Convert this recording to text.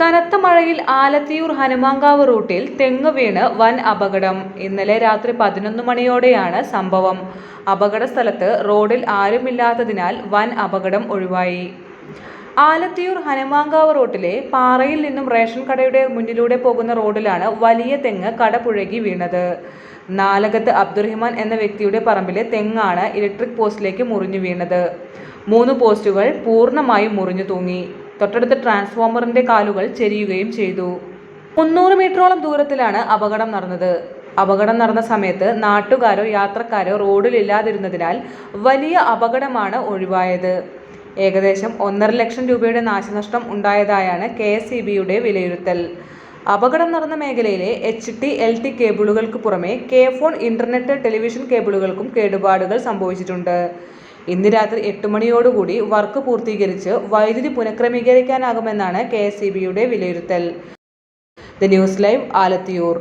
കനത്ത മഴയിൽ ആലത്തിയൂർ ഹനുമാങ്കാവ് റൂട്ടിൽ തെങ്ങ് വീണ് വൻ അപകടം. ഇന്നലെ രാത്രി പതിനൊന്ന് മണിയോടെയാണ് സംഭവം. അപകട സ്ഥലത്ത് റോഡിൽ ആരുമില്ലാത്തതിനാൽ വൻ അപകടം ഒഴിവായി. ആലത്തിയൂർ ഹനുമാങ്കാവ് റോട്ടിലെ പാറയിൽ നിന്നും റേഷൻ കടയുടെ മുന്നിലൂടെ പോകുന്ന റോഡിലാണ് വലിയ തെങ്ങ് കടപുഴകി വീണത്. നാലകത്ത് അബ്ദുറഹിമാൻ എന്ന വ്യക്തിയുടെ പറമ്പിലെ തെങ്ങാണ് ഇലക്ട്രിക് പോസ്റ്റിലേക്ക് മുറിഞ്ഞു വീണത്. മൂന്ന് പോസ്റ്റുകൾ പൂർണമായും മുറിഞ്ഞു തൂങ്ങി. തൊട്ടടുത്ത ട്രാൻസ്ഫോമറിന്റെ കാലുകൾ ചെരിയുകയും ചെയ്തു. മുന്നൂറ് മീറ്ററോളം ദൂരത്തിലാണ് അപകടം നടന്നത്. അപകടം നടന്ന സമയത്ത് നാട്ടുകാരോ യാത്രക്കാരോ റോഡിലില്ലാതിരുന്നതിനാൽ വലിയ അപകടമാണ് ഒഴിവായത്. ഏകദേശം ഒന്നര ലക്ഷം രൂപയുടെ നാശനഷ്ടം ഉണ്ടായതായാണ് കെ എസ് ഇ ബിയുടെ വിലയിരുത്തൽ. അപകടം നടന്ന മേഖലയിലെ എച്ച് ടി എൽ ടി കേബിളുകൾക്ക് പുറമെ കെ ഫോൺ ഇന്റർനെറ്റ് ടെലിവിഷൻ കേബിളുകൾക്കും കേടുപാടുകൾ സംഭവിച്ചിട്ടുണ്ട്. ഇന്ന് രാത്രി എട്ട് മണിയോടുകൂടി വർക്ക് പൂർത്തീകരിച്ച് വൈദ്യുതി പുനഃക്രമീകരിക്കാനാകുമെന്നാണ് കെ എസ് ഇ ബിയുടെ വിലയിരുത്തൽ. The news live Alathiyur.